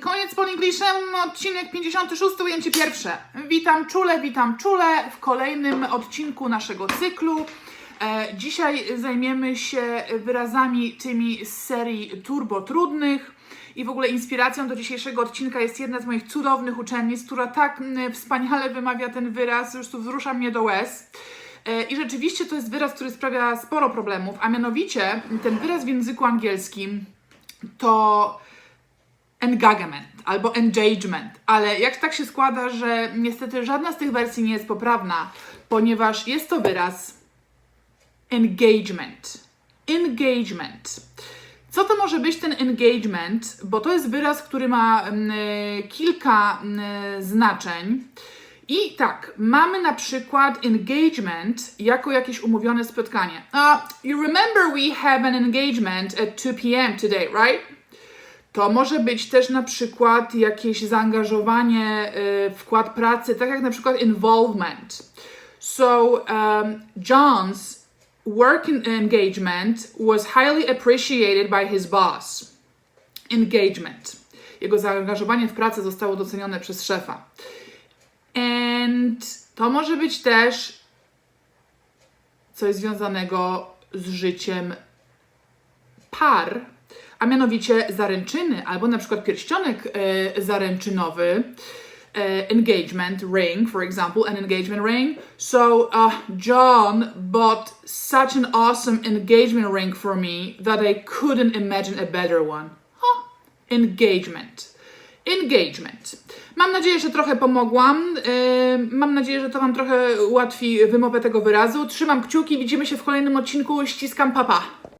Koniec z Polinglishem, odcinek 56, ujęcie pierwsze. Witam czule, witam czule w kolejnym odcinku naszego cyklu. E, dzisiaj zajmiemy się wyrazami tymi z serii Turbo Trudnych. I w ogóle inspiracją do dzisiejszego odcinka jest jedna z moich cudownych uczennic, która tak wspaniale wymawia ten wyraz, już tu wzrusza mnie do łez. E, I rzeczywiście to jest wyraz, który sprawia sporo problemów, a mianowicie ten wyraz w języku angielskim to engagement albo engagement, ale jak tak się składa, że niestety żadna z tych wersji nie jest poprawna, ponieważ jest to wyraz engagement. Engagement. Co to może być ten engagement? Bo to jest wyraz, który ma mm, kilka mm, znaczeń. I tak, mamy na przykład engagement jako jakieś umówione spotkanie. Uh, you remember we have an engagement at 2 p.m. today, right? To może być też na przykład jakieś zaangażowanie, y, wkład pracy, tak jak na przykład involvement. So, um, John's work engagement was highly appreciated by his boss. Engagement. Jego zaangażowanie w pracę zostało docenione przez szefa. And to może być też coś związanego z życiem par, a mianowicie zaręczyny, albo na przykład pierścionek e, zaręczynowy, e, engagement ring, for example, an engagement ring. So uh, John bought such an awesome engagement ring for me that I couldn't imagine a better one. Huh. Engagement. Engagement. Mam nadzieję, że trochę pomogłam. Yy, mam nadzieję, że to Wam trochę ułatwi wymowę tego wyrazu. Trzymam kciuki, widzimy się w kolejnym odcinku. Ściskam papa.